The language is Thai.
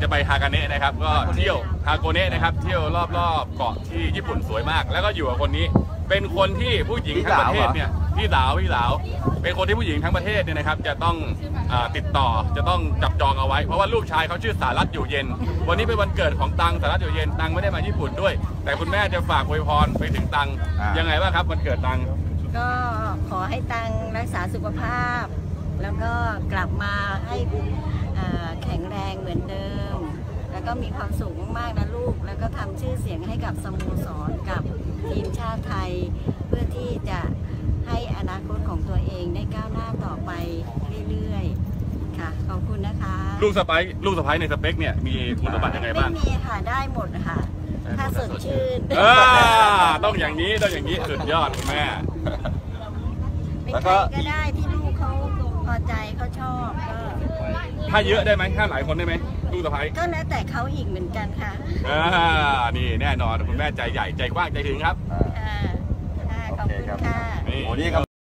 จะไปฮากาเนะนะครับก็เที่ยวฮาโกเนะนะครับเที่ยวรอบๆเกาะที่ญี่ปุ่นสวยมาก แล้วก็อยู่กับคนนี้ เป็นคนที่ผู้หญิงทั้งประเทศเนี่ยพี่สาวพี่สาวเป็นคนที่ผู้หญิงทั้งประเทศเนี่ยนะครับ จะต้องอาติดต่อจะต้องจับจองเอาไว้ เพราะว่าลูกชายเขาชื่อสารัตอยู่เย็น วันนี้เป็นวันเกิดของตังสารัตอยู่เย็นตังไม่ได้มาญี่ปุ่นด้วย แต่คุณแม่จะฝากอวยพรไปถึงตังยังไงบ้างครับวันเกิดตังก็ขอให้ตังรักษาสุขภาพ แล้วก็กลับมาให้เอ่อแข็งแรงเหมือนเดิม แล้วก็มีความสุขมากๆนะลูก แล้วก็ทำชื่อเสียงให้กับสโมสรกับทีมชาติไทย เพื่อที่จะให้อนาคตของตัวเองได้ก้าวหน้าต่อไปเรื่อยๆค่ะขอบคุณนะคะลูกสะใภ้ลูกสะใภ้ในสเปคเนี่ยมีคุณสมบัติยังไงไม่บ้างมีค่ะได้หมดค่ะถ้าสดชื่นอ่าต้องอย่างนี้ต้องอย่างนี้สุดยอดคุณแม่เป็นใครก็ได้ที่ลูกเขาพอใจเขาชอบก็ถ้าเยอะได้ไหมถ้าหลายคนได้ไหม ลูกสะใภ้ก็แล้วแต่เขาอีกเหมือนกันค่ะอ่านี่แน่นอนคุณแม่ใจใหญ่ใจกว้างใจถึงครับค่ะค่ะขอบคุณค่ะ นี่ โอ้นี่ครับ